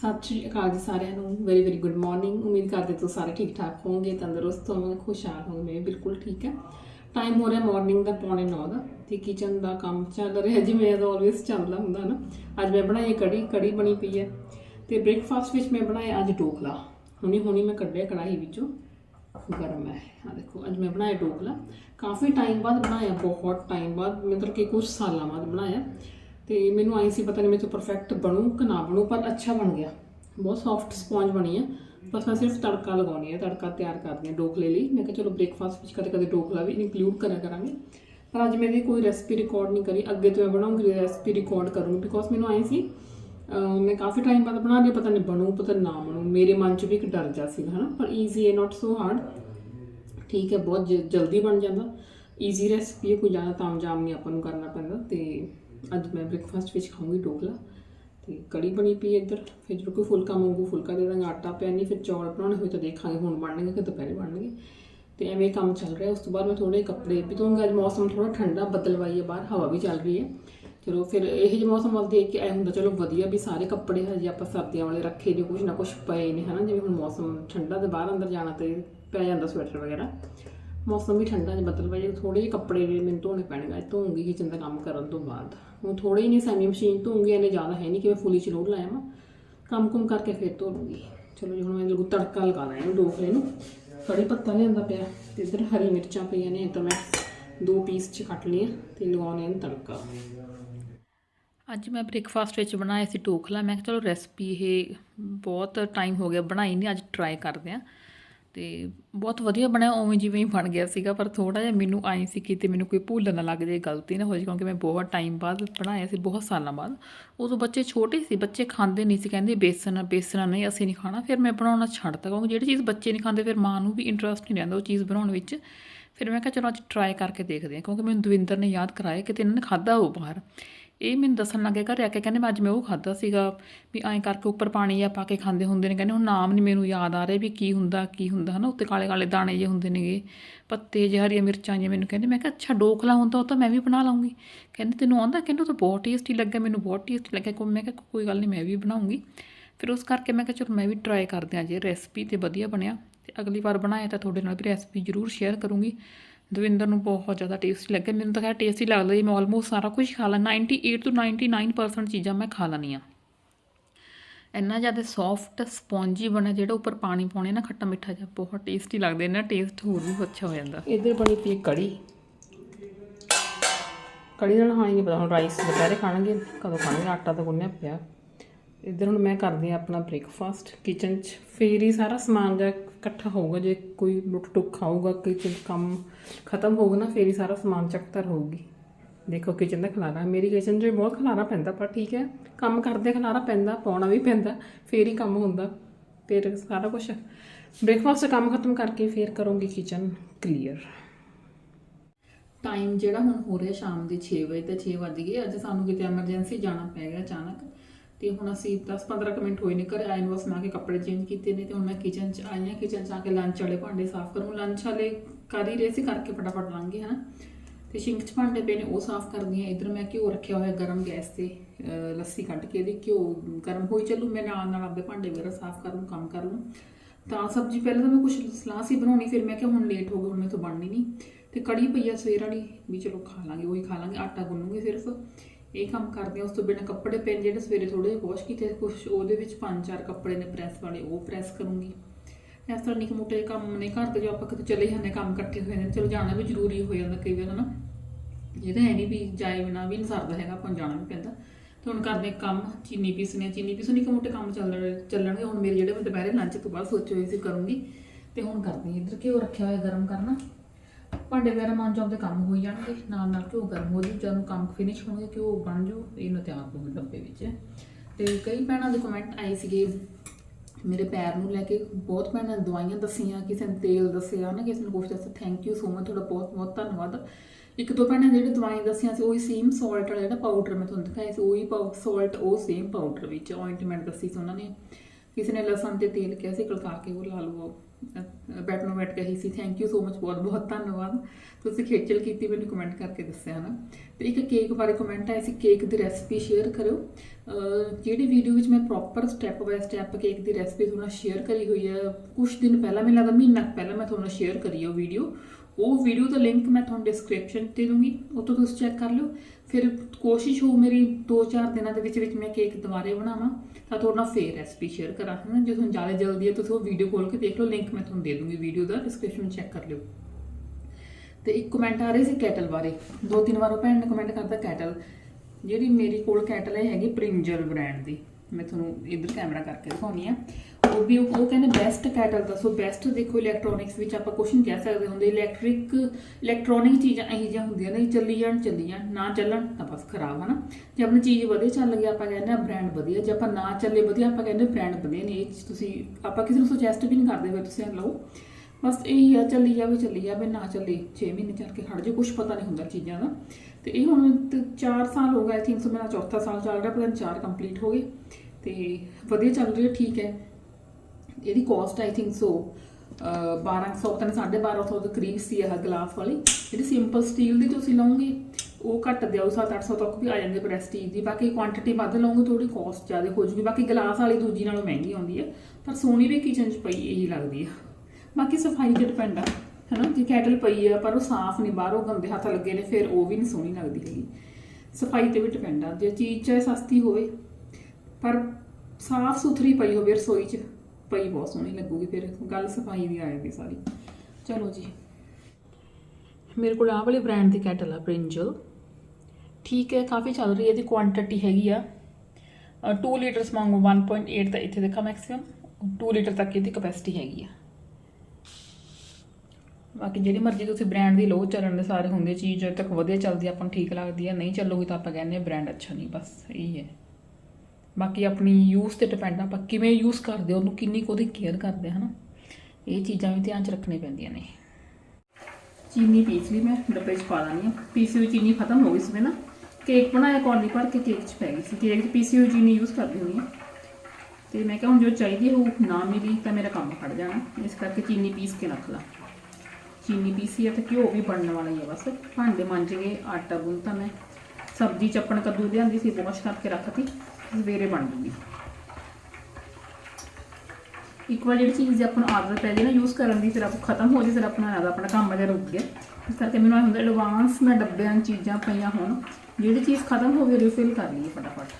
ਸਤਿ ਸ਼੍ਰੀ ਅਕਾਲ ਜੀ ਸਾਰਿਆਂ ਨੂੰ। ਵੈਰੀ ਵੈਰੀ ਗੁੱਡ ਮਾਰਨਿੰਗ ਉਮੀਦ ਕਰਦੇ ਤੁਸੀਂ ਸਾਰੇ ਠੀਕ ਠਾਕ ਹੋਵੋਗੇ, ਤੰਦਰੁਸਤ ਹੋਵੋਗੇ, ਖੁਸ਼ਹਾਲ ਹੋਵੋਗੇ। ਮੈਂ ਬਿਲਕੁਲ ਠੀਕ ਹੈ। ਟਾਈਮ ਹੋ ਰਿਹਾ ਮਾਰਨਿੰਗ ਦਾ, ਪੌਣੇ 9 ਦਾ। ਤੇ ਕਿਚਨ ਦਾ ਕੰਮ ਚੱਲ ਰਿਹਾ ਜੀ। ਜਿਵੇਂ ਐਜ਼ ਆਲਵੇਸ ਚੱਲਦਾ ਹੁੰਦਾ ਨਾ। ਅੱਜ ਮੈਂ ਬਣਾਈ ਕੜੀ ਕੜੀ ਬਣੀ ਪਈ ਹੈ। ਤੇ ਬ੍ਰੇਕਫਾਸਟ ਵਿੱਚ ਮੈਂ ਬਣਾਇਆ ਅੱਜ ਢੋਕਲਾ। ਹੁਣੀ ਹੁਣੀ ਮੈਂ ਕੱਢਿਆ ਕੜਾਹੀ ਵਿੱਚੋਂ। ਗਰਮ ਹੈ। ਆ ਦੇਖੋ, ਅੱਜ ਮੈਂ ਬਣਾਇਆ ਢੋਕਲਾ। ਕਾਫੀ ਟਾਈਮ ਬਾਅਦ ਬਣਾਇਆ, ਬਹੁਤ ਟਾਈਮ ਬਾਅਦ। ਮਤਲਬ ਕਿ ਕੁਝ ਸਾਲਾਂ ਬਾਅਦ ਬਣਾਇਆ। ਤੇ ਮੈਨੂੰ ਆਈ ਸੀ, ਪਤਾ ਨਹੀਂ ਮੇਰੇ ਤੋਂ ਪਰਫੈਕਟ ਬਣੂ ਕਿ ਨਾ ਬਣੂ, ਪਰ ਅੱਛਾ ਬਣ ਗਿਆ। ਬਹੁਤ ਸੌਫਟ ਸਪੌਂਜ ਬਣੀ ਹੈ ਬਸ ਮੈਂ ਸਿਰਫ ਤੜਕਾ ਲਗਾਉਣੀ ਹੈ ਤੜਕਾ ਤਿਆਰ ਕਰਦੀ ਹਾਂ ਡੋਕਲੇ ਲਈ। ਮੈਂ ਕਿਹਾ ਚਲੋ ਬ੍ਰੇਕਫਾਸਟ ਵਿੱਚ ਕਦੇ ਕਦੇ ਡੋਕਲਾ ਵੀ ਇਨਕਲੂਡ ਕਰਿਆ ਕਰਾਂਗੇ। ਪਰ ਅੱਜ ਮੈਂ ਇਹਦੀ ਕੋਈ ਰੈਸਪੀ ਰਿਕਾਰਡ ਨਹੀਂ ਕਰੀ। ਅੱਗੇ ਤੋਂ ਮੈਂ ਬਣਾਉਂਗੀ ਰੈਸਪੀ ਰਿਕਾਰਡ ਕਰੂੰਗੀ ਬਿਕੋਜ਼ ਮੈਨੂੰ ਆਈ ਸੀ ਮੈਂ ਕਾਫੀ ਟਾਈਮ ਬਾਅਦ ਬਣਾ ਲਈ ਪਤਾ ਨਹੀਂ ਬਣੂ, ਪਤਾ ਨਾ ਬਣੂ। ਮੇਰੇ ਮਨ 'ਚ ਵੀ ਇੱਕ ਡਰ ਜਾ ਸੀਗਾ, ਹਨਾ? ਪਰ ਈਜ਼ੀ ਹੈ ਨਾਟ ਸੋ ਹਾਰਡ ਠੀਕ ਹੈ, ਬਹੁਤ ਜ- ਜਲਦੀ ਬਣ ਜਾਂਦਾ। ਈਜ਼ੀ ਰੈਸਪੀ ਹੈ, ਕੋਈ ਜ਼ਿਆਦਾ ਤਾਮਝਾਮ ਨਹੀਂ ਆਪਾਂ ਨੂੰ ਕਰਨਾ ਪੈਂਦਾ, ਤੇ ਅੱਜ ਮੈਂ ਬ੍ਰੇਕਫਾਸਟ ਵਿੱਚ ਖਾਊਂਗੀ ਡੋਕਲਾ ਤੇ ਕੜੀ ਬਣੀ ਪਈ ਇੱਧਰ। ਫਿਰ ਜਦੋਂ ਕੋਈ ਫੁਲਕਾ ਮੰਗੂ, ਫੁਲਕਾ ਦੇ ਦਾਂਗੇ, ਆਟਾ ਪਿਆ ਨਹੀਂ, ਫਿਰ ਚੌਲ ਬਣਾਉਣੇ ਹੋਏ ਤਾਂ ਦੇਖਾਂਗੇ, ਹੁਣ ਬਣਨਗੇ ਕਿ ਦੁਪਹਿਰੇ ਬਣਨਗੇ। ਤੇ ਐਵੇਂ ਕੰਮ ਚੱਲ ਰਿਹਾ। ਉਸ ਤੋਂ ਬਾਅਦ ਮੈਂ ਥੋੜੇ ਕੱਪੜੇ ਵੀ ਧੋਂਗਾ ਅੱਜ ਮੌਸਮ ਥੋੜਾ ਠੰਡਾ ਬੱਦਲਵਾਈ ਹੈ ਬਾਹਰ, ਹਵਾ ਵੀ ਚੱਲ ਰਹੀ ਹੈ ਚਲੋ ਫਿਰ ਇਹ ਜਿਹੇ ਮੌਸਮ ਵੱਲ ਦੇਖ ਕੇ ਐ ਹੁੰਦਾ, ਚਲੋ ਵਧੀਆ ਵੀ ਸਾਰੇ ਕੱਪੜੇ ਹਜੇ ਆਪਾਂ ਸਰਦੀਆਂ ਵਾਲੇ ਰੱਖੇ ਨੇ ਕੁਝ ਨਾ ਕੁਝ ਪਏ ਨੇ, ਹਨਾ। ਜਿਵੇਂ ਹੁਣ ਮੌਸਮ ਠੰਡਾ ਤੇ ਬਾਹਰ ਅੰਦਰ ਜਾਣਾ ਤੇ ਪੈ ਜਾਂਦਾ ਸਵੈਟਰ ਵਗੈਰਾ। ਮੌਸਮ ਵੀ ਠੰਡਾ ਜਿਹਾ ਬੱਦਲ ਵਜੇ ਥੋੜੇ ਜਿਹੇ ਕੱਪੜੇ ਜਿਹੜੇ ਮੈਨੂੰ ਧੋਣੇ ਪੈਣਗੇ, ਅੱਜ ਧੋਉਂਗੀ ਕਿਚਨ ਦਾ ਕੰਮ ਕਰਨ ਤੋਂ ਬਾਅਦ। ਹੁਣ ਥੋੜੇ ਹੀ ਨੇ ਸੈਮੀ ਮਸ਼ੀਨ ਧੋਉਂਗੀ ਇਹਨੇ ਜ਼ਿਆਦਾ ਹੈ ਨਹੀਂ ਕਿ ਮੈਂ ਫੁੱਲੀ ਚ ਲੋਡ ਲਾਇਆ ਮੈਂ ਕੰਮ ਕੁਮ ਕਰਕੇ ਫਿਰ ਧੋ ਲੂੰਗੀ ਚਲੋ ਜੀ, ਹੁਣ ਮੈਂ ਲਗੂ ਤੜਕਾ ਲਗਾਉਣਾ ਇਹਨੂੰ, ਡੋਕਲੇ ਨੂੰ। ਕੜੀ ਪੱਤਾ ਲਿਆਂਦਾ ਪਿਆ। ਤੇ ਇੱਧਰ ਹਰੀ ਮਿਰਚਾਂ ਪਈਆਂ ਨੇ ਤਾਂ ਮੈਂ ਦੋ ਪੀਸ ਚ ਕੱਟ ਲਈਆਂ ਤੇ ਲਗਾਉਣੇ ਇਹਨੂੰ ਤੜਕਾ। ਅੱਜ ਮੈਂ ਬ੍ਰੇਕਫਾਸਟ ਵਿੱਚ ਬਣਾਇਆ ਸੀ ਢੋਕਲਾ ਮੈਂ ਕਿਹਾ ਚਲੋ ਰੈਸਪੀ ਇਹ ਬਹੁਤ ਟਾਈਮ ਹੋ ਗਿਆ, ਬਣਾਈ ਨਹੀਂ ਅੱਜ ਟਰਾਈ ਕਰਦੇ ਆ ਤੇ ਬਹੁਤ ਵਧੀਆ ਬਣਿਆ, ਉਵੇਂ ਜਿਵੇਂ ਹੀ ਬਣ ਗਿਆ ਸੀਗਾ, ਪਰ ਥੋੜਾ ਜਿਹਾ ਮੈਨੂੰ ਆਈ ਸੀ ਕਿਤੇ ਮੈਨੂੰ ਕੋਈ ਭੁੱਲ ਨਾ ਲੱਗ ਜਾਏ, ਗਲਤੀ ਨਾ ਹੋ ਜਾਏ, ਕਿਉਂਕਿ ਮੈਂ ਬਹੁਤ ਟਾਈਮ ਬਾਅਦ ਬਣਾਇਆ ਸੀ, ਬਹੁਤ ਸਾਲਾਂ ਬਾਅਦ। ਉਦੋਂ ਬੱਚੇ ਛੋਟੇ ਸੀ, ਬੱਚੇ ਖਾਂਦੇ ਨਹੀਂ ਸੀ, ਕਹਿੰਦੇ ਬੇਸਨ ਬੇਸਨ ਨਹੀਂ, ਅਸੀਂ ਨਹੀਂ ਖਾਣਾ, ਫਿਰ ਮੈਂ ਬਣਾਉਣਾ ਛੱਡਤਾ ਕਿਉਂਕਿ ਜਿਹੜੀ ਚੀਜ਼ ਬੱਚੇ ਨਹੀਂ ਖਾਂਦੇ, ਫਿਰ ਮਾਂ ਨੂੰ ਵੀ ਇੰਟਰਸਟ ਨਹੀਂ ਰਹਿੰਦਾ ਉਹ ਚੀਜ਼ ਬਣਾਉਣ ਵਿੱਚ। ਫਿਰ ਮੈਂ ਕਿਹਾ ਚਲੋ ਅੱਜ ਟਰਾਈ ਕਰਕੇ ਦੇਖਦੇ ਹਾਂ, ਕਿਉਂਕਿ ਮੈਨੂੰ ਦਵਿੰਦਰ ਨੇ ਯਾਦ ਕਰਾਇਆ ਕਿਤੇ ਇਹਨਾਂ ਨੇ ਖਾਦਾ ਉਹ ਬਾਹਰ। ਇਹ ਮੈਨੂੰ ਦੱਸਣ ਲੱਗੇ ਘਰੇ ਆ ਕੇ ਕਹਿੰਦੇ ਮੈਂ ਅੱਜ ਮੈਂ ਉਹ ਖਾਦਾ ਸੀਗਾ ਵੀ ਐਂ ਕਰਕੇ ਉੱਪਰ ਪਾਣੀ ਜਿਹਾ ਪਾ ਕੇ ਖਾਂਦੇ ਹੁੰਦੇ ਨੇ, ਕਹਿੰਦੇ ਹੁਣ ਨਾਮ ਨਹੀਂ ਮੈਨੂੰ ਯਾਦ ਆ ਰਿਹਾ ਵੀ ਕੀ ਹੁੰਦਾ ਕੀ ਹੁੰਦਾ ਹਨਾ, ਉੱਤੇ ਕਾਲੇ ਕਾਲੇ ਦਾਣੇ ਜਿਹੇ ਹੁੰਦੇ ਨੇਗੇ, ਪੱਤੇ ਜਿਹੇ ਹਰੀਆਂ ਮਿਰਚਾਂ ਜਿਹੇ ਮੈਨੂੰ ਕਹਿੰਦੇ, ਮੈਂ ਕਿਹਾ ਅੱਛਾ ਡੋਕਲਾ ਹੁੰਦਾ ਉਹ ਤਾਂ ਮੈਂ ਵੀ ਬਣਾ ਲਵਾਂਗੀ ਕਹਿੰਦੇ ਤੈਨੂੰ ਆਉਂਦਾ, ਕਹਿੰਦੇ ਉਹ ਤਾਂ ਬਹੁਤ ਟੇਸਟੀ ਲੱਗਿਆ, ਮੈਨੂੰ ਬਹੁਤ ਟੇਸਟੀ ਲੱਗਿਆ ਕੋਈ ਮੈਂ ਕਿਹਾ ਕੋਈ ਗੱਲ ਨਹੀਂ ਮੈਂ ਵੀ ਬਣਾਉਂਗੀ। ਫਿਰ ਉਸ ਕਰਕੇ ਮੈਂ ਕਿਹਾ ਚਲੋ ਮੈਂ ਵੀ ਟਰਾਈ ਕਰਦੇ ਹਾਂ ਜੇ ਰੈਸਪੀ ਤੇ ਵਧੀਆ ਬਣਿਆ, ਤੇ ਅਗਲੀ ਵਾਰ ਬਣਾਇਆ ਤਾਂ ਤੁਹਾਡੇ ਨਾਲ ਵੀ ਰੈਸਪੀ ਜ਼ਰੂਰ ਸ਼ੇਅਰ ਕਰੂੰਗੀ। ਦਵਿੰਦਰ ਨੂੰ ਬਹੁਤ ਜ਼ਿਆਦਾ ਟੇਸਟੀ ਲੱਗਿਆ। ਮੈਨੂੰ ਤਾਂ ਖੈਰ ਟੇਸਟੀ ਲੱਗਦਾ ਜੀ ਮੈਂ ਆਲਮੋਸਟ ਸਾਰਾ ਕੁਝ ਖਾ ਲਾਂ। 98 ਤੋਂ 99% ਚੀਜ਼ਾਂ ਮੈਂ ਖਾ ਲੈਂਦੀ ਹਾਂ। ਇੰਨਾ ਜ਼ਿਆਦਾ ਸੌਫਟ ਸਪੌਂਜੀ ਬਣਿਆ ਜਿਹੜਾ ਉੱਪਰ ਪਾਣੀ ਪਾਉਣੇ ਨਾ ਖੱਟਾ ਮਿੱਠਾ ਜਿਹਾ ਬਹੁਤ ਟੇਸਟੀ ਲੱਗਦਾ ਇਹਨਾਂ ਟੇਸਟ ਹੋਰ ਵੀ ਅੱਛਾ ਹੋ ਜਾਂਦਾ। ਇੱਧਰ ਬਣੀ ਪਈ ਕੜੀ। ਕੜੀ ਨਾਲ ਖਾਣੀ ਨਹੀਂ ਪਤਾ ਹੁਣ ਰਾਈਸ ਦੁਪਹਿਰੇ ਖਾਣਗੇ। ਕਦੋਂ ਖਾਣਗੇ? ਆਟਾ ਤਾਂ ਗੁੰਨਿਆ ਪਿਆ। ਇੱਧਰ ਹੁਣ ਮੈਂ ਕਰਦੀ ਆ ਆਪਣਾ ਬ੍ਰੇਕਫਾਸਟ ਕਿਚਨ 'ਚ ਫੇਰ ਹੀ ਸਾਰਾ ਸਮਾਨ ਦਾ ਇਕੱਠਾ ਹੋਊਗਾ, ਜੇ ਕੋਈ ਲੁੱਟ ਟੁੱਕ ਖਾਊਗਾ ਕਿਚਨ ਕੰਮ ਖਤਮ ਹੋਊਗਾ ਨਾ, ਫੇਰ ਹੀ ਸਾਰਾ ਸਮਾਨ ਚੱਕਤਰ ਹੋਊਗੀ। ਦੇਖੋ ਕਿਚਨ ਦਾ ਖਲਾਰਾ, ਮੇਰੀ ਕਿਚਨ 'ਚ ਬਹੁਤ ਖਲਾਰਾ ਪੈਂਦਾ, ਪਰ ਠੀਕ ਹੈ, ਕੰਮ ਕਰਦੇ ਖਲਾਰਾ ਪੈਂਦਾ, ਪਾਉਣਾ ਵੀ ਪੈਂਦਾ, ਫੇਰ ਹੀ ਕੰਮ ਹੁੰਦਾ, ਫਿਰ ਸਾਰਾ ਕੁਝ ਬ੍ਰੇਕਫਾਸਟ ਦਾ ਕੰਮ ਖਤਮ ਕਰਕੇ ਫੇਰ ਕਰੂੰਗੀ ਕਿਚਨ ਕਲੀਅਰ ਟਾਈਮ ਜਿਹੜਾ ਹੁਣ ਹੋ ਰਿਹਾ ਸ਼ਾਮ ਦੇ 6 ਵਜੇ ਤੇ 6 ਵੱਜ ਗਏ, ਅੱਜ ਸਾਨੂੰ ਕਿਤੇ ਐਮਰਜੈਂਸੀ ਜਾਣਾ ਪੈ ਗਿਆ ਅਚਾਨਕ। ਤੇ ਹੁਣ ਅਸੀਂ 10-15 ਕੁ ਮਿੰਟ ਹੋਏ ਨੇ ਘਰ ਆਏ ਨੂੰ, ਬਸ ਮੈਂ ਕੇ ਕੱਪੜੇ ਚੇਂਜ ਕੀਤੇ ਨੇ ਤੇ ਹੁਣ ਮੈਂ ਕਿਚਨ 'ਚ ਆਈ ਹਾਂ ਕਿਚਨ 'ਚ ਆ ਕੇ ਲੰਚ ਵਾਲੇ ਭਾਂਡੇ ਸਾਫ਼ ਕਰੂੰ। ਲੰਚ ਵਾਲੇ ਕਰ ਹੀ ਰਹੇ ਸੀ, ਕਰਕੇ ਫਟਾਫਟ ਲਾਂਗੇ ਹਨਾ। ਤੇ ਸਿੰਕ 'ਚ ਭਾਂਡੇ ਪਏ ਨੇ, ਉਹ ਸਾਫ਼ ਕਰਦੀ ਹਾਂ। ਇਧਰ ਮੈਂ ਘਿਓ ਰੱਖਿਆ ਹੋਇਆ ਗਰਮ ਗੈਸ ਤੇ ਲੱਸੀ ਕੱਢ ਕੇ ਇਹਦੀ ਘਿਓ ਗਰਮ ਹੋਈ ਚੱਲੂ, ਮੈਂ ਨਾਲ ਨਾਲ ਆਪਦੇ ਭਾਂਡੇ ਵਗੈਰਾ ਸਾਫ਼ ਕਰ ਲੂੰ, ਕੰਮ ਕਰ ਲੂੰ। ਤਾਂ ਸਬਜ਼ੀ ਪਹਿਲਾਂ ਤਾਂ ਮੈਂ ਕੁਝ ਸਲਾਹ ਸੀ ਬਣਾਉਣੀ, ਫਿਰ ਮੈਂ ਕਿਹਾ ਹੁਣ ਲੇਟ ਹੋ ਗਿਆ ਹੁਣ ਮੈਂ ਤੋਂ ਬਣਨੀ ਨਹੀਂ ਤੇ ਕੜੀ ਪਈ ਆ ਸਵੇਰ ਵਾਲੀ, ਵੀ ਚਲੋ ਖਾ ਲਾਂਗੇ, ਉਹੀ ਖਾ ਲਾਂਗੇ, ਆਟਾ ਗੁੰਨੂਗੇ ਸਿਰਫ। ਇਹ ਕੰਮ ਕਰਦੇ ਆ, ਉਸ ਤੋਂ ਬਿਨਾਂ ਕੱਪੜੇ ਪਏ ਜਿਹੜੇ ਸਵੇਰੇ ਥੋੜੇ ਜਿਹੇ ਵਾਸ਼ ਕੀਤੇ ਕੁਝ ਉਹਦੇ ਵਿੱਚ ਪੰਜ ਚਾਰ ਕੱਪੜੇ ਨੇ ਪ੍ਰੈਸ ਵਾਲੇ, ਉਹ ਪ੍ਰੈਸ ਕਰੂੰਗੀ। ਇਸ ਤਰ੍ਹਾਂ ਨਿੱਕੇ ਮੋਟੇ ਕੰਮ ਨੇ, ਘਰ ਦੇ ਜੋ ਆਪਾਂ ਕਿਤੇ ਚਲੇ ਜਾਂਦੇ ਕੰਮ ਇਕੱਠੇ ਹੋਏ ਨੇ, ਚਲੋ ਜਾਣਾ ਵੀ ਜ਼ਰੂਰੀ ਹੋ ਜਾਂਦਾ ਕਈ ਵਾਰ, ਹਨਾ। ਇਹ ਤਾਂ ਹੈ ਨਹੀਂ ਵੀ ਜਾਏ ਬਿਨਾ ਵੀ ਨਹੀਂ ਸਰਦਾ ਹੈਗਾ, ਆਪਾਂ ਨੂੰ ਜਾਣਾ ਵੀ ਪੈਂਦਾ। ਤੇ ਹੁਣ ਕਰਦੇ ਕੰਮ, ਚੀਨੀ ਪੀਸਣੀ ਆ ਚੀਨੀ ਪੀਸਣੀ ਨਿੱਕੇ ਮੋਟੇ ਕੰਮ ਚੱਲਣ ਚੱਲਣਗੇ। ਹੁਣ ਮੇਰੇ ਜਿਹੜੇ ਮੈਂ ਦੁਪਹਿਰੇ ਲੰਚ ਤੋਂ ਬਾਅਦ ਸੋਚੇ ਹੋਏ ਸੀ ਕਰੂੰਗੀ। ਤੇ ਹੁਣ ਕਰਦੀ ਇੱਧਰ ਘਿਓ ਰੱਖਿਆ ਹੋਇਆ ਗਰਮ ਕਰਨਾ। ਭਾਂਡੇ ਵਗੈਰਾ ਮਾਂਜ ਦੇ ਕੰਮ ਹੋਈ ਜਾਣਗੇ, ਨਾਲ ਨਾਲ ਘਿਓ ਗਰਮ ਹੋ ਜੂ, ਜਦੋਂ ਕੰਮ ਫਿਨਿਸ਼ ਹੋਣਗੇ, ਘਿਓ ਬਣ ਜੂ ਇਹਨੂੰ ਤਿਆਰ ਕਰੂੰਗੀ ਡੱਬੇ ਵਿੱਚ। ਤੇ ਕਈ ਭੈਣਾਂ ਦੇ ਕਮੈਂਟ ਆਏ ਸੀਗੇ, ਮੇਰੇ ਪੈਰ ਨੂੰ ਲੈ ਕੇ ਬਹੁਤ ਭੈਣਾਂ ਨੇ ਦਵਾਈਆਂ ਦੱਸੀਆਂ, ਕਿਸੇ ਨੇ ਤੇਲ ਦੱਸਿਆ ਨਾ ਕਿਸੇ ਨੇ ਕੁਛ ਦੱਸਿਆ ਥੈਂਕ ਯੂ ਸੋ ਮਚ ਤੁਹਾਡਾ ਬਹੁਤ ਬਹੁਤ ਧੰਨਵਾਦ। ਇੱਕ ਦੋ ਭੈਣਾਂ ਨੇ ਜਿਹੜੇ ਦਵਾਈਆਂ ਦੱਸੀਆਂ ਸੀ, ਉਹੀ ਸੇਮ ਸਾਲਟ ਵਾਲਾ ਜਿਹੜਾ ਪਾਊਡਰ ਮੈਂ ਤੁਹਾਨੂੰ ਦਿਖਾਇਆ ਸੀ, ਉਹੀ ਪਾਊਡਰ ਸਾਲਟ ਉਹ ਸੇਮ ਪਾਊਡਰ ਵਿੱਚ ਆਇੰਟਮੈਂਟ ਦੱਸੀ ਸੀ ਉਹਨਾਂ ਨੇ। ਕਿਸੇ ਨੇ ਲਸਣ ਤੇ ਤੇਲ ਕਿਹਾ ਸੀ ਕਲਕਾ ਕੇ ਉਹ ਲਾ ਲਓ ਬੈਟ ਨੂੰ ਬੈਠ ਕਹੀ ਸੀ ਥੈਂਕ ਯੂ ਸੋ ਮਚ ਬਹੁਤ ਬਹੁਤ ਧੰਨਵਾਦ। ਤੁਸੀਂ ਖੇਚਲ ਕੀਤੀ, ਮੈਨੂੰ ਕਮੈਂਟ ਕਰਕੇ ਦੱਸਿਆ ਨਾ। ਤੇ ਇੱਕ ਕੇਕ ਬਾਰੇ ਕਮੈਂਟ ਆਇਆ ਸੀ ਕੇਕ ਦੀ ਰੈਸਪੀ ਸ਼ੇਅਰ ਕਰਿਓ। ਜਿਹੜੀ ਵੀਡੀਓ ਵਿੱਚ ਮੈਂ proper step by step cake the recipe ਤੁਹਾਨੂੰ ਸ਼ੇਅਰ ਕਰੀ ਹੋਈ ਹੈ ਕੁਝ ਦਿਨ ਪਹਿਲਾਂ, ਮੈਨੂੰ ਲੱਗਦਾ ਮਹੀਨਾ ਕੁ ਪਹਿਲਾਂ ਮੈਂ ਤੁਹਾਨੂੰ ਸ਼ੇਅਰ ਕਰੀ ਉਹ ਵੀਡੀਓ ਉਹ ਵੀਡੀਓ ਦਾ ਲਿੰਕ ਮੈਂ ਤੁਹਾਨੂੰ ਡਿਸਕ੍ਰਿਪਸ਼ਨ ਤੇ ਦੂੰਗੀ ਉਹ ਤੋਂ ਤੁਸੀਂ ਚੈੱਕ ਕਰ ਲਿਓ। ਫਿਰ ਕੋਸ਼ਿਸ਼ ਹੋ ਮੇਰੀ 2-4 ਦਿਨਾਂ ਦੇ ਵਿੱਚ ਵਿੱਚ ਮੈਂ ਕੇਕ ਦੁਬਾਰੇ ਬਣਾਵਾਂ। ਤਾਂ ਤੁਹਾਡੇ ਨਾਲ ਫੇਰ ਰੈਸਪੀ ਸ਼ੇਅਰ ਕਰਾਂ ਨਾ ਜੇ ਤੁਹਾਨੂੰ ਜ਼ਿਆਦਾ ਜਲਦੀ ਹੈ, ਤੁਸੀਂ ਉਹ ਵੀਡੀਓ ਖੋਲ ਕੇ ਦੇਖ ਲਓ। ਲਿੰਕ ਮੈਂ ਤੁਹਾਨੂੰ ਦੇ ਦੂੰਗੀ ਵੀਡੀਓ ਦਾ। ਡਿਸਕ੍ਰਿਪਸ਼ਨ ਚੈੱਕ ਕਰ ਲਿਓ। ਤੇ ਇੱਕ ਕਮੈਂਟ ਆ ਰਹੀ ਸੀ ਕੈਟਲ ਬਾਰੇ। ਦੋ ਤਿੰਨ ਵਾਰ ਉਹ ਭੈਣ ਨੇ ਕਮੈਂਟ ਕਰਤਾ ਕੈਟਲ ਜਿਹੜੀ ਮੇਰੇ ਕੋਲ ਕੈਟਲ ਹੈ ਹੈਗੀ ਪ੍ਰਿੰਜਲ ਬ੍ਰਾਂਡ ਦੀ। ਮੈਂ ਤੁਹਾਨੂੰ ਇਧਰ ਕੈਮਰਾ ਕਰਕੇ ਦਿਖਾਉਣੀ ਆ। ਉਹ ਵੀ ਉਹ ਕਹਿੰਦੇ ਬੈਸਟ ਕੈਟਲ ਦਾ ਸੋ ਬੈਸਟ ਦੇਖੋ ਇਲੈਕਟ੍ਰੋਨਿਕਸ ਵਿੱਚ ਆਪਾਂ ਕੁਝ ਨਹੀਂ ਕਹਿ ਸਕਦੇ ਹੁੰਦੇ। ਇਲੈਕਟ੍ਰਿਕ ਇਲੈਕਟ੍ਰੋਨਿਕ ਚੀਜ਼ਾਂ ਇਹੋ ਜਿਹੀਆਂ ਹੁੰਦੀਆਂ ਨੇ, ਚੱਲੀ ਜਾਣ ਚੱਲੀ ਜਾਣ, ਨਾ ਚੱਲਣ ਤਾਂ ਬਸ ਖਰਾਬ, ਹਨਾ? ਜੇ ਆਪਣੀ ਚੀਜ਼ ਵਧੀਆ ਚੱਲ ਗਈ ਆਪਾਂ ਕਹਿੰਦੇ ਆ ਬ੍ਰਾਂਡ ਵਧੀਆ। ਜੇ ਆਪਾਂ ਨਾ ਚੱਲੇ ਵਧੀਆ, ਆਪਾਂ ਕਹਿੰਦੇ ਬ੍ਰਾਂਡ ਵਧੀਆ ਨਹੀਂ। ਇਹ ਤੁਸੀਂ ਆਪਾਂ ਕਿਸੇ ਨੂੰ ਸੁਜੈਸਟ ਵੀ ਨਹੀਂ ਕਰਦੇ ਫਿਰ ਤੁਸੀਂ ਲਓ। ਬਸ ਇਹੀ ਆ, ਚੱਲੀ ਜਾਵੇ ਚੱਲੀ ਜਾਵੇ, ਨਾ ਚੱਲੇ। 6 ਮਹੀਨੇ ਚੱਲ ਕੇ ਖੜ ਜੇ ਕੁਝ ਪਤਾ ਨਹੀਂ ਹੁੰਦਾ ਚੀਜ਼ਾਂ ਦਾ। ਤੇ ਇਹ ਹੁਣ 4 ਸਾਲ ਹੋ ਗਏ ਆਈ ਥਿੰਕ ਸੋ ਮੇਰਾ ਚੌਥਾ ਸਾਲ ਚੱਲ ਰਿਹਾ, ਪਤਾ ਨਹੀਂ 4 ਕੰਪਲੀਟ ਹੋ ਗਏ। ਤੇ ਵਧੀਆ ਚੱਲ ਰਹੀ ਹੈ ਠੀਕ ਹੈ। ਇਹਦੀ ਕਾਸਟ ਆਈ ਥਿੰਕ ਸੋ 1200 ਤਨ 1250 ਦੇ ਕਰੀਬ ਸੀ ਇਹ ਗਲਾਸ ਵਾਲੀ। ਜਿਹੜੀ ਸਿੰਪਲ ਸਟੀਲ ਦੀ ਤੁਸੀਂ ਲਓਗੇ, ਉਹ ਘੱਟ ਦਿਓ 7-800 ਤੱਕ ਵੀ ਆ ਜਾਂਦੇ ਪ੍ਰੈਸਟੀਜ ਦੀ। ਬਾਕੀ ਕੁਆਂਟੀਟੀ ਵੱਧ ਲਓਗੇ ਥੋੜੀ ਕਾਸਟ ਜ਼ਿਆਦਾ ਹੋ ਜੂਗੀ। ਬਾਕੀ ਗਲਾਸ ਵਾਲੀ ਦੂਜੀ ਨਾਲੋਂ ਮਹਿੰਗੀ ਆਉਂਦੀ ਹੈ ਪਰ ਸੋਹਣੀ ਵੀ ਕਿਚਨ 'ਚ ਪਈ, ਇਹੀ ਲੱਗਦੀ ਆ। ਬਾਕੀ ਸਫ਼ਾਈ ਤੇ ਡਿਪੈਂਡ ਆ, ਹਨਾ? ਜੇ ਕੈਟਲ ਪਈ ਆ, ਪਰ ਉਹ ਸਾਫ਼ ਨਹੀਂ ਬਾਹਰੋਂ ਗੰਦੇ ਹੱਥ ਲੱਗੇ ਨੇ, ਫਿਰ ਉਹ ਵੀ ਨਹੀਂ ਸੋਹਣੀ ਲੱਗਦੀ ਹੈਗੀ। ਸਫ਼ਾਈ ਤੇ ਵੀ ਡਿਪੈਂਡ ਆ। ਜੇ ਚੀਜ਼ ਚਾਹੇ ਸਸਤੀ ਹੋਵੇ, ਪਰ ਸਾਫ਼ ਸੁਥਰੀ ਪਈ ਹੋਵੇ ਰਸੋਈ 'ਚ ਪਈ ਬਹੁਤ ਸੋਹਣੀ ਲੱਗੂਗੀ ਫਿਰ ਗੱਲ ਸਫ਼ਾਈ ਦੀ ਆਏਗੀ ਸਾਰੀ। ਚਲੋ ਜੀ। ਮੇਰੇ ਕੋਲ ਆਹ ਵਾਲੇ ਬ੍ਰਾਂਡ ਦੀ ਕੈਟਲ ਆ ਪ੍ਰਿੰਜਲ ਠੀਕ ਹੈ ਕਾਫੀ ਚੱਲ ਰਹੀ ਹੈ ਇਹਦੀ ਕੁਆਂਟੀਟੀ ਹੈਗੀ ਆ। 2 ਲੀਟਰਸ ਮੰਗੋ 1.8 ਤਾਂ ਇੱਥੇ ਦੇਖਾ ਮੈਕਸਿਮਮ 2 ਲੀਟਰ ਤੱਕ ਇਹਦੀ ਕਪੈਸਿਟੀ ਹੈਗੀ ਆ। ਬਾਕੀ ਜਿਹੜੀ ਮਰਜ਼ੀ ਤੁਸੀਂ ਬ੍ਰਾਂਡ ਦੀ ਲਓ ਚੱਲਣ ਦੇ ਸਾਰੇ ਹੁੰਦੇ ਚੀਜ਼ ਜਦ ਤੱਕ ਵਧੀਆ ਚੱਲਦੀ ਆ, ਆਪਾਂ ਨੂੰ ਠੀਕ ਲੱਗਦੀ ਹੈ ਨਹੀਂ ਚੱਲੂਗੀ ਤਾਂ ਆਪਾਂ ਕਹਿੰਦੇ ਆ ਬ੍ਰਾਂਡ ਅੱਛਾ ਨਹੀਂ ਬਸ ਇਹੀ ਹੈ। ਬਾਕੀ ਆਪਣੀ ਯੂਜ਼ ਤੇ ਡਿਪੈਂਡ ਆਪਾਂ ਕਿਵੇਂ ਯੂਜ਼ ਕਰਦੇ ਉਹਨੂੰ ਕਿੰਨੀ ਕੁ ਉਹਦੀ ਕੇਅਰ ਕਰਦੇ ਹਾਂ, ਹਨਾ? ਇਹ ਚੀਜ਼ਾਂ ਵੀ ਧਿਆਨ ਚ ਰੱਖਣੀਆਂ ਪੈਂਦੀਆਂ ਨੇ। ਚੀਨੀ ਪੀਸ ਲਈ ਮੈਂ ਡੱਬੇ 'ਚ ਪਾ ਦਾਨੀ ਆ ਪੀਸੀ ਹੋਈ ਚੀਨੀ ਖਤਮ ਹੋ ਗਈ ਸੀ ਮੈਂ ਨਾ। ਕੇਕ ਬਣਾਇਆ ਕੌਲੀ ਭਰ ਕੇ ਕੇਕ 'ਚ ਪੈ ਗਈ ਸੀ। ਕੇਕ 'ਚ ਪੀਸੀ ਹੋਈ ਚੀਨੀ ਯੂਜ਼ ਕਰਦੀ ਹੁੰਦੀ ਆ ਤੇ ਮੈਂ ਕਿਹਾ ਹੁਣ ਜੋ ਚਾਹੀਦੀ ਹੋਊ ਨਾ ਮਿਲੀ ਤਾਂ ਮੇਰਾ ਕੰਮ ਖੜ ਜਾਣਾ। ਇਸ ਕਰਕੇ ਚੀਨੀ ਪੀਸ ਕੇ ਰੱਖ ਲਾ। ਚੀਨੀ ਪੀਸੀ ਆ ਤਾਂ ਘਿਓ ਵੀ ਬਣਨ ਵਾਲਾ ਹੀ ਆ ਬਸ। ਭਾਂਡੇ ਮਾਂਜ ਗਏ ਆਟਾ ਗੁੰਨਤਾ ਮੈਂ। ਸਬਜ਼ੀ ਚੱਪਣ ਕੱਦੂ ਲਿਆਂਦੀ ਸੀ ਵਾਸ਼ ਕਰਕੇ ਰੱਖਤੀ। ਸਵੇਰੇ ਬਣ ਜੂਗੀ। ਇੱਕ ਵਾਰ ਜਿਹੜੀ ਚੀਜ਼ ਆਪਾਂ ਨੂੰ ਆਦਤ ਪੈ ਜੇ ਨਾ ਯੂਜ਼ ਕਰਨ ਦੀ, ਫਿਰ ਆਪ ਖਤਮ ਹੋ ਜੇ, ਫਿਰ ਆਪਣਾ ਆਦਾ ਆਪਣਾ ਕੰਮ ਜਿਹਾ ਰੁਕ ਗਿਆ। ਇਸ ਕਰਕੇ ਮੈਨੂੰ ਇਹ ਹੁੰਦਾ ਐਡਵਾਂਸ ਮੈਂ ਡੱਬਿਆਂ ਚੀਜ਼ਾਂ ਪਈਆਂ ਹੋਣ, ਜਿਹੜੀ ਚੀਜ਼ ਖਤਮ ਹੋਵੇ ਰਿਫਿਲ ਕਰ ਲਈਏ ਫਟਾਫਟ।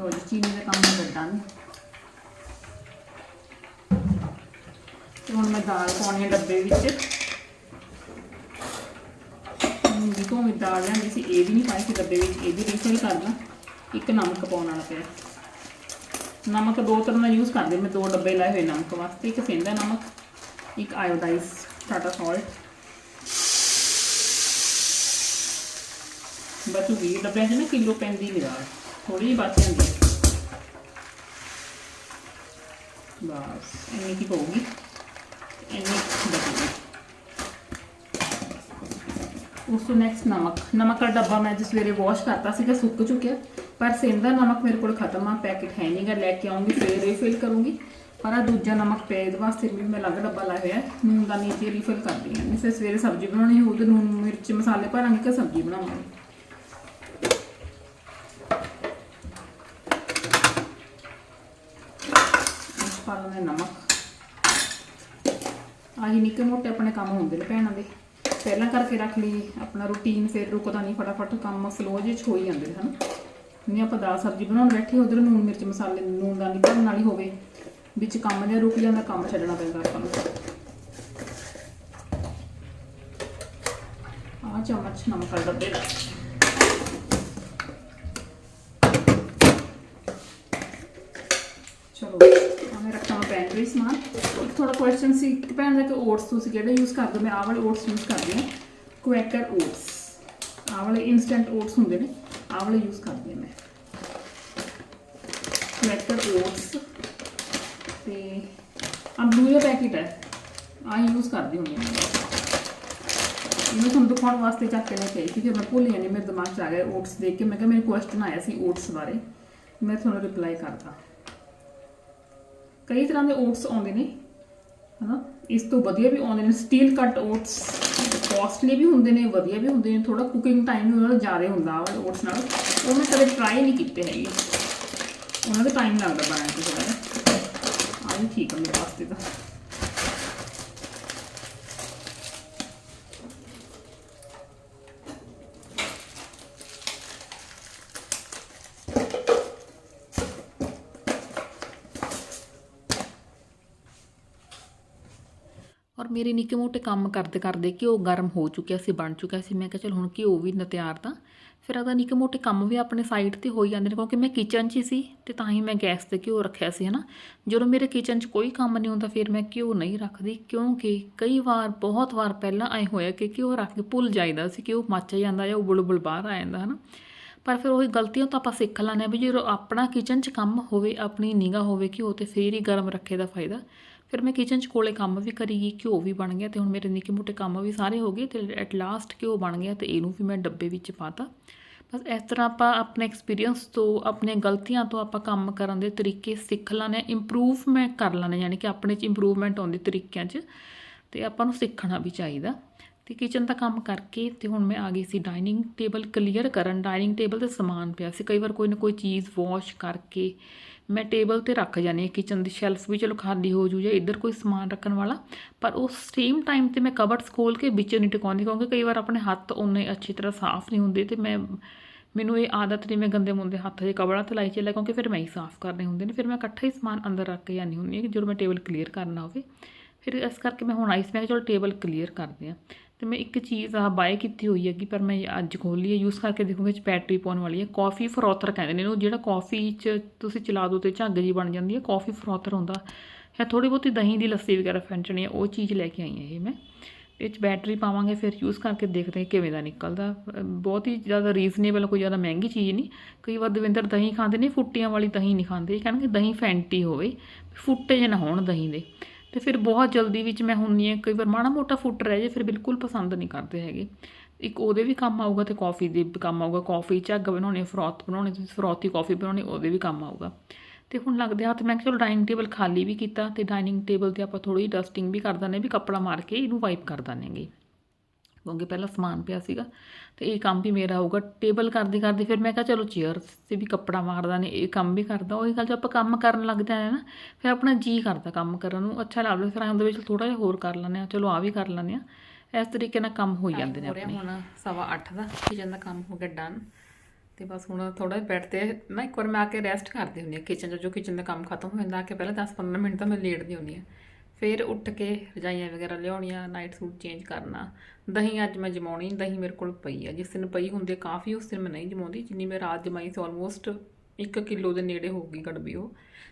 ਲੋ ਜੀ, ਚੀਨੀ ਦਾ ਕੰਮ ਮੈਂ ਡਾਂ ਤੇ ਹੁਣ ਮੈਂ ਦਾਲ ਪਾਉਣੀ ਹੈ ਡੱਬੇ ਵਿੱਚ। ਮੂੰਗੀ ਤੋਂ ਦਾਲ ਲੈਂਦੀ ਸੀ, ਇਹ ਵੀ ਨਹੀਂ ਪਾਈ ਸੀ ਡੱਬੇ ਵਿੱਚ, ਇਹ ਵੀ ਰੀਫਿਲ ਕਰਨਾ ਇੱਕ ਨਮਕ ਪਾਉਣ ਵਾਲਾ ਪਿਆ। ਨਮਕ ਦੋ ਤਰ੍ਹਾਂ ਦਾ ਯੂਜ਼ ਕਰਦੇ, ਮੈਂ ਦੋ ਡੱਬੇ ਲਾਏ ਹੋਏ ਨਮਕ ਵਾਸਤੇ, ਇੱਕ ਸੇਂਦਾ ਨਮਕ, ਇੱਕ ਆਇਓਡਾਈਜ਼ ਟਾਟਾ ਸਾਲਟ ਬਚੂ ਵੀ ਡੱਬਿਆਂ 'ਚ ਨਾ ਕਿਲੋ ਪੈਂਦੀ ਨਹੀਂ ਦਾਲ ਥੋੜੀ ਜਿਹੀ ਬਚ ਜਾਂਦੀ ਹੈ ਬਸ ਇੰਨੀ ਕੀ ਪਊਗੀ ਇੰਨੀ ਬਚੂਗੀ ਉਸ ਤੋਂ ਨੈਕਸਟ ਨਮਕ ਨਮਕ ਦਾ ਡੱਬਾ ਮੈਂ ਜਿਸ ਸਵੇਰੇ ਵਾਸ਼ ਕਰਤਾ ਸੀਗਾ ਸੁੱਕ ਚੁੱਕਿਆ ਪਰ ਸੇਂਦਾ ਨਮਕ ਮੇਰੇ ਕੋਲ ਖਤਮ ਆ ਪੈਕੇਟ ਹੈ ਨਹੀਂਗਾ ਲੈ ਕੇ ਆਉਂਗੀ ਫੇਰ ਰੀਫਿਲ ਕਰੂੰਗੀ ਪਰ ਆ ਦੂਜਾ ਨਮਕ ਪਿਆ ਇਹਦੇ ਵਾਸਤੇ ਵੀ ਮੈਂ ਅਲੱਗ ਡੱਬਾ ਲਾਇਆ ਹੋਇਆ ਹੈ। ਨੂਨ ਦਾ ਨੀਚੇ ਰੀਫਿਲ ਕਰਦੀ ਹਾਂ ਜਿਵੇਂ ਸਵੇਰੇ ਸਬਜ਼ੀ ਬਣਾਉਣੀ ਹੋਊ ਤੇ ਨੂਨ ਮਿਰਚ ਮਸਾਲੇ ਭਰਾਂਗੇ ਕਿ ਸਬਜ਼ੀ ਬਣਾਵਾਂਗੇ ਇਸ ਪਾ ਲੈਂਦੇ ਨਮਕ। ਆਹੀ ਨਿੱਕੇ ਮੋਟੇ ਆਪਣੇ ਕੰਮ ਹੁੰਦੇ ਨੇ ਭੈਣਾਂ ਦੇ। ਪਹਿਲਾਂ ਕਰਕੇ ਰੱਖ ਲਈ, ਆਪਣਾ ਰੂਟੀਨ ਫਿਰ ਰੁਕਦਾ ਨਹੀਂ, ਫਟਾਫਟ ਕੰਮ ਸਲੋ ਜਿਹੇ ਹੋ ਹੀ ਜਾਂਦੇ ਨੇ ਨਹੀਂ ਆਪਾਂ ਦਾਲ ਸਬਜ਼ੀ ਬਣਾਉਣ ਬੈਠੇ, ਉਧਰ ਨੂਨ ਮਿਰਚ ਮਸਾਲੇ ਨੂਨ ਦਾ ਨਹੀਂ ਭਰਨ ਵਾਲੀ ਹੋਵੇ। ਵਿੱਚ ਕੰਮ ਜਿਹਾ ਰੁਕ ਜਾਂਦਾ, ਕੰਮ ਛੱਡਣਾ ਪੈਂਦਾ ਆਪਾਂ ਨੂੰ। ਆ ਚਮਚ ਨਮਕ ਦਾ ਡੱਬੇ ਦਾ। ਚਲੋ। ਆ ਸਮਾਨ ਇੱਕ ਥੋੜਾ ਕੁਐਸਚਨ ਸੀ, ਇੱਕ ਭੈਣ ਦਾ ਕਿ ਓਟਸ ਤੁਸੀਂ ਕਿਹੜੇ ਯੂਜ਼ ਕਰਦੇ ਹੋ ਮੈਂ ਆਹ ਵਾਲੇ ਓਟਸ ਯੂਜ਼ ਕਰਦੀ ਹਾਂ। ਕੁਐਕਰ ਓਟਸ ਆਹ ਵਾਲੇ ਇਨਸਟੈਂਟ ਓਟਸ ਹੁੰਦੇ ਨੇ, ਆਹ ਵਾਲੇ ਯੂਜ਼ ਕਰਦੀ ਹਾਂ ਮੈਂ। ਮੈਟਰ ਓਟਸ ਤੇ ਆ ਬਲੂ ਦਾ ਪੈਕੇਟ ਹੈ ਆ ਯੂਜ਼ ਕਰਦੀ ਹੁੰਦੀ ਹਾਂ ਇਹਨੂੰ ਤੁਹਾਨੂੰ ਦਿਖਾਉਣ ਵਾਸਤੇ ਚੱਕ ਕੇ ਲੈ ਕੇ ਆਈ ਸੀ, ਫਿਰ ਮੈਂ ਭੁੱਲ ਗਈ ਮੇਰੇ ਦਿਮਾਗ 'ਚ ਆ ਗਿਆ ਓਟਸ ਦੇਖ ਕੇ। ਮੈਂ ਕਿਹਾ ਮੇਰੇ ਕੁਐਸਚਨ ਆਇਆ ਸੀ ਓਟਸ ਬਾਰੇ, ਮੈਂ ਤੁਹਾਨੂੰ ਰਿਪਲਾਈ ਕਰਦਾ। ਕਈ ਤਰ੍ਹਾਂ ਦੇ ਓਟਸ ਆਉਂਦੇ ਨੇ, ਹਨਾ? ਇਸ ਤੋਂ ਵਧੀਆ ਵੀ ਆਉਂਦੇ ਨੇ, ਸਟੀਲ ਕੱਟ ਓਟਸ ਕੋਸਟਲੀ ਵੀ ਹੁੰਦੇ ਨੇ, ਵਧੀਆ ਵੀ ਹੁੰਦੇ ਨੇ ਥੋੜਾ ਕੁਕਿੰਗ ਟਾਈਮ ਵੀ ਉਹਨਾਂ ਦਾ ਜ਼ਿਆਦਾ ਹੁੰਦਾ ਵਾ ਓਟਸ ਨਾਲ। ਉਹ ਮੈਂ ਕਦੇ ਟਰਾਈ ਨਹੀਂ ਕੀਤੇ ਹੈਗੇ। ਉਹਨਾਂ ਦਾ ਟਾਈਮ ਲੱਗਦਾ ਬਣਾਉਣ ਤੇ ਥੋੜਾ ਜਿਹਾ। ਆ ਵੀ ਠੀਕ ਆ ਮੇਰੇ ਵਾਸਤੇ ਤਾਂ। ਮੇਰੇ ਨਿੱਕੇ ਮੋਟੇ ਕੰਮ ਕਰਦੇ ਕਰਦੇ ਘਿਓ ਗਰਮ ਹੋ ਚੁੱਕਿਆ ਸੀ, ਬਣ ਚੁੱਕਿਆ ਸੀ। ਮੈਂ ਕਿਹਾ ਚਲ ਹੁਣ ਘਿਓ ਵੀ ਨ ਤਿਆਰ ਤਾਂ। ਫਿਰ ਉਹਦਾ ਨਿੱਕੇ ਮੋਟੇ ਕੰਮ ਵੀ ਆਪਣੇ ਸਾਈਡ ਤੇ ਹੋਈ ਜਾਂਦੇ ਨੇ, ਕਿਉਂਕਿ ਮੈਂ ਕਿਚਨ 'ਚ ਹੀ ਸੀ ਤੇ ਤਾਂ ਹੀ ਮੈਂ ਗੈਸ ਤੇ ਘਿਓ ਰੱਖਿਆ ਸੀ, ਹਨਾ। ਜਦੋਂ ਮੇਰੇ ਕਿਚਨ 'ਚ ਕੋਈ ਕੰਮ ਨਹੀਂ ਹੁੰਦਾ, ਫਿਰ ਮੈਂ ਘਿਓ ਨਹੀਂ ਰੱਖਦੀ, ਕਿਉਂਕਿ ਕਈ ਵਾਰ, ਬਹੁਤ ਵਾਰ ਪਹਿਲਾਂ ਐ ਹੋਇਆ ਕਿ ਘਿਓ ਰੱਖ ਕੇ ਭੁੱਲ ਜਾਈਦਾ ਸੀ ਕਿ ਉਹ ਮੱਚ ਜਾਂਦਾ ਜਾਂ ਉਬਲ ਉਬਲ ਬਾਹਰ ਆ ਜਾਂਦਾ, ਹਨਾ। ਪਰ ਫਿਰ ਉਹੀ ਗਲਤੀਆਂ ਤਾਂ ਆਪਾਂ ਸਿੱਖ ਲੈਂਦੇ ਹਾਂ ਵੀ ਜਦੋਂ ਆਪਣਾ ਕਿਚਨ 'ਚ ਕੰਮ ਹੋਵੇ, ਆਪਣੀ ਨਿਗਾਹ ਹੋਵੇ ਘਿਓ ਤੇ, ਫੇਰ ਹੀ ਗਰਮ ਰੱਖੇ ਦਾ ਫਾਇਦਾ। ਫਿਰ ਮੈਂ ਕਿਚਨ 'ਚ ਕੋਲੇ ਕੰਮ ਵੀ ਕਰੀ ਗਈ ਘਿਓ ਵੀ ਬਣ ਗਿਆ ਤੇ ਹੁਣ ਮੇਰੇ ਨਿੱਕੇ ਮੋਟੇ ਕੰਮ ਵੀ ਸਾਰੇ ਹੋ ਗਏ ਤੇ ਐਟ ਲਾਸਟ ਘਿਓ ਬਣ ਗਿਆ ਤੇ ਇਹਨੂੰ ਵੀ ਮੈਂ ਡੱਬੇ ਵਿੱਚ ਪਾਤਾ। ਬਸ ਇਸ ਤਰ੍ਹਾਂ ਆਪਾਂ ਆਪਣੇ ਐਕਸਪੀਰੀਅੰਸ ਤੋਂ ਆਪਣੇ ਗਲਤੀਆਂ ਤੋਂ ਆਪਾਂ ਕੰਮ ਕਰਨ ਦੇ ਤਰੀਕੇ ਸਿੱਖ ਲੈਂਦੇ ਹਾਂ ਇੰਪਰੂਵਮੈਂਟ ਕਰ ਲੈਂਦੇ ਹਾਂ, ਯਾਨੀ ਕਿ ਆਪਣੇ 'ਚ ਇੰਪਰੂਵਮੈਂਟ ਆਉਂਦੀ ਤਰੀਕਿਆਂ 'ਚ ਤੇ ਆਪਾਂ ਨੂੰ ਸਿੱਖਣਾ ਵੀ ਚਾਹੀਦਾ। ਤੇ ਕਿਚਨ ਦਾ ਕੰਮ ਕਰਕੇ ਤੇ ਹੁਣ ਮੈਂ ਆ ਗਈ ਸੀ ਡਾਈਨਿੰਗ ਟੇਬਲ ਕਲੀਅਰ ਕਰਨ। ਡਾਈਨਿੰਗ ਟੇਬਲ ਤੇ ਸਮਾਨ ਪਿਆ ਸੀ। ਕਈ ਵਾਰ ਕੋਈ ਨਾ ਕੋਈ ਚੀਜ਼ ਵਾਸ਼ ਕਰਕੇ ਮੈਂ ਟੇਬਲ ਤੇ ਰੱਖ ਜਾਂਦੀ ਹਾਂ ਕਿਚਨ ਦੀ। ਸ਼ੈਲਫ ਵੀ ਚਲੋ ਖਾਲੀ ਹੋ ਜੂ ਜਾਂ ਇੱਧਰ ਕੋਈ ਸਮਾਨ ਰੱਖਣ ਵਾਲਾ। ਪਰ ਉਸ ਸੇਮ ਟਾਈਮ ਤੇ ਮੈਂ ਕਬਰਡਸ ਖੋਲ ਕੇ ਵਿੱਚ ਨਹੀਂ ਟਿਕਾਉਂਦੀ ਕਿਉਂਕਿ ਕਈ ਵਾਰ ਆਪਣੇ ਹੱਥ ਉਹਨੇ ਅੱਛੀ ਤਰ੍ਹਾਂ ਸਾਫ਼ ਨਹੀਂ ਹੁੰਦੇ ਤੇ ਮੈਂ, ਮੈਨੂੰ ਇਹ ਆਦਤ ਨਹੀਂ ਮੈਂ ਗੰਦੇ ਮੁੰਦੇ ਹੱਥ ਜੇ ਕਬੜਾ ਤੇ ਲਾਈ ਚੱਲਿਆ ਕਿਉਂਕਿ ਫਿਰ ਮੈਂ ਹੀ ਸਾਫ਼ ਕਰਨੇ ਹੁੰਦੇ ਨੇ। ਫਿਰ ਮੈਂ ਇਕੱਠਾ ਹੀ ਸਮਾਨ ਅੰਦਰ ਰੱਖ ਕੇ ਜਾਂਦੀ ਹੁੰਦੀ ਹਾਂ ਕਿ ਜਦੋਂ ਮੈਂ ਟੇਬਲ ਕਲੀਅਰ ਕਰਨਾ ਹੋਵੇ। ਫਿਰ ਇਸ ਕਰਕੇ ਮੈਂ ਹੁਣ ਆਈ ਸੀ। ਮੈਂ ਚਲੋ ਟੇਬਲ ਕਲੀਅਰ ਕਰਦੇ ਆ ਤੇ ਮੈਂ ਇੱਕ ਚੀਜ਼ ਆ ਬਾਏ ਕੀਤੀ ਹੋਈ ਹੈਗੀ, ਪਰ ਮੈਂ ਅੱਜ ਖੋਲੀ ਹੈ ਯੂਜ਼ ਕਰਕੇ ਦੇਖੂੰਗੀ ਚ ਬੈਟਰੀ ਪਾਉਣ ਵਾਲੀ ਹੈ। ਕਾਫੀ ਫਰੋਥਰ ਕਹਿੰਦੇ ਨੇ ਇਹਨੂੰ, ਜਿਹੜਾ ਕਾਫੀ ਚ ਤੁਸੀਂ ਚਲਾ ਦੋ ਤੇ ਝੱਗ ਜੀ ਬਣ ਜਾਂਦੀ ਹੈ ਕਾਫੀ ਫਰੋਥਰ ਹੁੰਦਾ। ਹੈ ਥੋੜੀ ਬਹੁਤੀ ਦਹੀਂ ਦੀ ਲੱਸੀ ਵਗੈਰਾ ਫੈਂਚਣੀ ਹੈ, ਉਹ ਚੀਜ਼ ਲੈ ਕੇ ਆਈ ਹਾਂ ਇਹ ਮੈਂ। ਇਹ ਚ ਬੈਟਰੀ ਪਾਵਾਂਗੇ, ਫਿਰ ਯੂਜ਼ ਕਰਕੇ ਦੇਖਦੇ ਹਾਂ ਕਿਵੇਂ ਦਾ ਨਿਕਲਦਾ। ਬਹੁਤ ਹੀ ਜ਼ਿਆਦਾ ਰੀਜ਼ਨੇਬਲ ਕੋਈ ਜ਼ਿਆਦਾ ਮਹਿੰਗੀ ਚੀਜ਼ ਨਹੀਂ। ਕਈ ਵਾਰ ਦਵਿੰਦਰ ਦਹੀਂ ਖਾਂਦੇ ਨੇ, ਫੁੱਟੀਆਂ ਵਾਲੀ ਦਹੀਂ ਨਹੀਂ ਖਾਂਦੇ। ਇਹ ਕਹਿਣਗੇ ਦਹੀਂ ਫੈਂਟੀ ਹੋਵੇ, ਫੁੱਟੇ ਜੇ ਨਾ ਹੋਣ ਦਹੀਂ ਦੇ। ਤੇ ਫਿਰ ਬਹੁਤ ਜਲਦੀ ਵਿੱਚ ਮੈਂ ਹੁੰਨੀ ਹੈ ਕਈ ਵਾਰ ਮਾੜਾ ਮੋਟਾ ਫੁੱਟ ਰਹਿ ਜੇ, ਫਿਰ ਬਿਲਕੁਲ ਪਸੰਦ ਨਹੀਂ ਕਰਦੇ ਹੈਗੇ। ਇੱਕ ਉਹਦੇ ਵੀ ਕੰਮ ਆਊਗਾ ਤੇ ਕਾਫੀ ਦੇ ਵੀ ਕੰਮ ਆਊਗਾ, ਕਾਫੀ ਝੱਗ ਬਣਾਉਣੀ, ਫਰੋਤ ਬਣਾਉਣੀ, ਤੁਸੀਂ ਫਰੋਥੀ ਕਾਫੀ ਬਣਾਉਣੀ, ਉਹਦੇ ਵੀ ਕੰਮ ਆਊਗਾ। ਤੇ ਹੁਣ ਲੱਗਦੇ ਹੱਥ, ਮੈਂ ਕਿਹਾ ਚਲੋ ਡਾਈਨਿੰਗ ਟੇਬਲ ਖਾਲੀ ਵੀ ਕੀਤਾ ਤੇ ਡਾਈਨਿੰਗ ਟੇਬਲ ਤੇ ਆਪਾਂ ਥੋੜੀ ਡਸਟਿੰਗ ਵੀ ਕਰ ਦਿੰਦੇ ਵੀ ਕੱਪੜਾ ਮਾਰ ਕੇ ਇਹਨੂੰ ਵਾਈਪ ਕਰ ਦਿੰਦੇ ਕਿਉਂਕਿ ਪਹਿਲਾਂ ਸਮਾਨ ਪਿਆ ਸੀਗਾ ਤੇ ਇਹ ਕੰਮ ਵੀ ਮੇਰਾ ਹੋਊਗਾ ਟੇਬਲ ਕਰਦੀ ਕਰਦੀ ਫਿਰ ਮੈਂ ਕਿਹਾ ਚਲੋ ਚੇਅਰ ਤੇ ਵੀ ਕੱਪੜਾ ਮਾਰਦਾ ਨੇ ਇਹ ਕੰਮ ਵੀ ਕਰਦਾ ਉਹੀ ਗੱਲ ਜੇ ਆਪਾਂ ਕੰਮ ਕਰਨ ਲੱਗ ਜਾਂਦੇ ਨਾ ਫਿਰ ਆਪਣਾ ਜੀ ਕਰਦਾ ਕੰਮ ਕਰਨ ਨੂੰ ਅੱਛਾ ਲੱਗਦਾ ਫਿਰ ਉਹਦੇ ਵਿੱਚ ਥੋੜਾ ਜਿਹਾ ਹੋਰ ਕਰ ਲੈਂਦੇ ਆ ਚਲੋ ਆ ਵੀ ਕਰ ਲੈਂਦੇ ਆ ਇਸ ਤਰੀਕੇ ਨਾਲ ਕੰਮ ਹੋ ਜਾਂਦੇ ਨੇ ਆਪਣੇ। ਹੁਣ ਸਵਾ 8 ਦਾ ਕਿਚਨ ਦਾ ਕੰਮ ਹੋ ਗਿਆ ਡਨ ਤੇ ਬਸ ਹੁਣ ਥੋੜਾ ਬੈੱਡ ਤੇ ਨਾ ਇੱਕ ਵਾਰ ਮੈਂ ਆ ਕੇ ਰੈਸਟ ਕਰਦੀ ਹੁੰਦੀ ਆ ਕਿਚਨ 'ਚ ਜੋ ਕਿਚਨ ਦਾ ਕੰਮ ਖਤਮ ਹੋ ਜਾਂਦਾ ਆ ਕੇ ਪਹਿਲਾਂ 10-15 ਮਿੰਟ ਤਾਂ ਮੈਂ ਲੇਟਦੀ ਹੁੰਦੀ ਆ ਫਿਰ ਉੱਠ ਕੇ ਰਜਾਈਆਂ ਵਗੈਰਾ ਲਿਆਉਣੀਆਂ ਨਾਈਟ ਸੂਟ ਚੇਂਜ ਕਰਨਾ। ਦਹੀਂ ਅੱਜ ਮੈਂ ਜਮਾਉਣੀ, ਦਹੀਂ ਮੇਰੇ ਕੋਲ ਪਈ ਆ। ਜਿਸ ਦਿਨ ਪਈ ਹੁੰਦੀ ਆ ਕਾਫੀ, ਉਸ ਦਿਨ ਮੈਂ ਨਹੀਂ ਜਮਾਉਂਦੀ। ਜਿੰਨੀ ਮੈਂ ਰਾਤ ਜਮਾਈ ਸੀ ਆਲਮੋਸਟ 1 ਕਿਲੋ ਦੇ ਨੇੜੇ ਹੋਊਗੀ ਗੜਬੀ ਉਹ,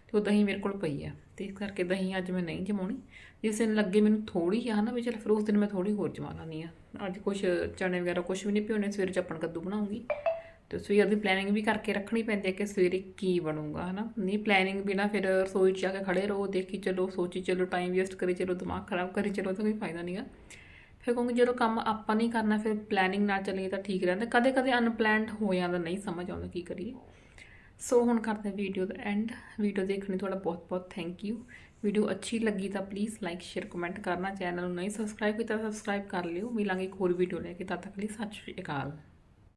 ਤੇ ਉਹ ਦਹੀਂ ਮੇਰੇ ਕੋਲ ਪਈ ਆ। ਤੇ ਇਸ ਕਰਕੇ ਦਹੀਂ ਅੱਜ ਮੈਂ ਨਹੀਂ ਜਮਾਉਣੀ। ਜਿਸ ਦਿਨ ਲੱਗੇ ਮੈਨੂੰ ਥੋੜੀ ਆ ਨਾ ਵੀ ਚਲ ਫਿਰ ਉਸ ਦਿਨ ਮੈਂ ਥੋੜੀ ਹੋਰ ਜਮਾ ਲਾਨੀ ਆ। ਅੱਜ ਕੁਛ ਚਣੇ ਵਗੈਰਾ ਕੁਛ ਵੀ ਨਹੀਂ ਪਿਉਣੇ ਸਵੇਰੇ ਚੱਪਣ ਕੱਦੂ ਬਣਾਉਂਗੀ। ਤੇ ਸਵੇਰ ਦੀ ਪਲੈਨਿੰਗ ਵੀ ਕਰਕੇ ਰੱਖਣੀ ਪੈਂਦੀ ਹੈ ਕਿ ਸਵੇਰੇ ਕੀ ਬਣੂਗਾ, ਹਨਾ? ਨਹੀਂ ਪਲੈਨਿੰਗ ਬਿਨਾ ਫਿਰ ਰਸੋਈ 'ਚ ਜਾ ਕੇ ਖੜੇ ਰਹੋ, ਦੇਖੀ ਚਲੋ, ਸੋਚੀ ਚਲੋ ਟਾਈਮ ਵੇਸਟ ਕਰੀ ਚਲੋ, ਦਿਮਾਗ ਖਰਾਬ ਕਰੀ ਚਲੋ, ਤਾਂ ਕੋਈ ਫਾਇਦਾ ਨਹੀਂਗਾ ਫਿਰ ਕਹੂੰਗੀ ਜਦੋਂ ਕੰਮ ਆਪਾਂ ਨਹੀਂ ਕਰਨਾ, ਫਿਰ ਪਲੈਨਿੰਗ ਨਾਲ ਚੱਲੀਏ ਤਾਂ ਠੀਕ ਰਹਿੰਦਾ। ਕਦੇ ਕਦੇ ਅਨਪਲੈਨਡ ਹੋ ਜਾਂਦਾ, ਨਹੀਂ ਸਮਝ ਆਉਂਦਾ ਕੀ ਕਰੀਏ। ਸੋ ਹੁਣ ਕਰਦੇ ਵੀਡੀਓ ਦਾ ਐਂਡ ਵੀਡੀਓ ਦੇਖਣ ਲਈ ਤੁਹਾਡਾ ਬਹੁਤ ਬਹੁਤ ਥੈਂਕ ਯੂ ਵੀਡੀਓ ਅੱਛੀ ਲੱਗੀ ਤਾਂ ਪਲੀਜ਼ ਲਾਈਕ ਸ਼ੇਅਰ ਕਮੈਂਟ ਕਰਨਾ। ਚੈਨਲ ਨੂੰ ਨਹੀਂ ਸਬਸਕ੍ਰਾਈਬ ਕੀਤਾ ਤਾਂ ਸਬਸਕ੍ਰਾਈਬ ਕਰ ਲਿਓ। ਮਿਲਾਂਗੇ ਇੱਕ ਹੋਰ ਵੀਡੀਓ ਲੈ ਕੇ। ਤਦ ਤੱਕ ਲਈ ਸਤਿ ਸ਼੍ਰੀ ਅਕਾਲ।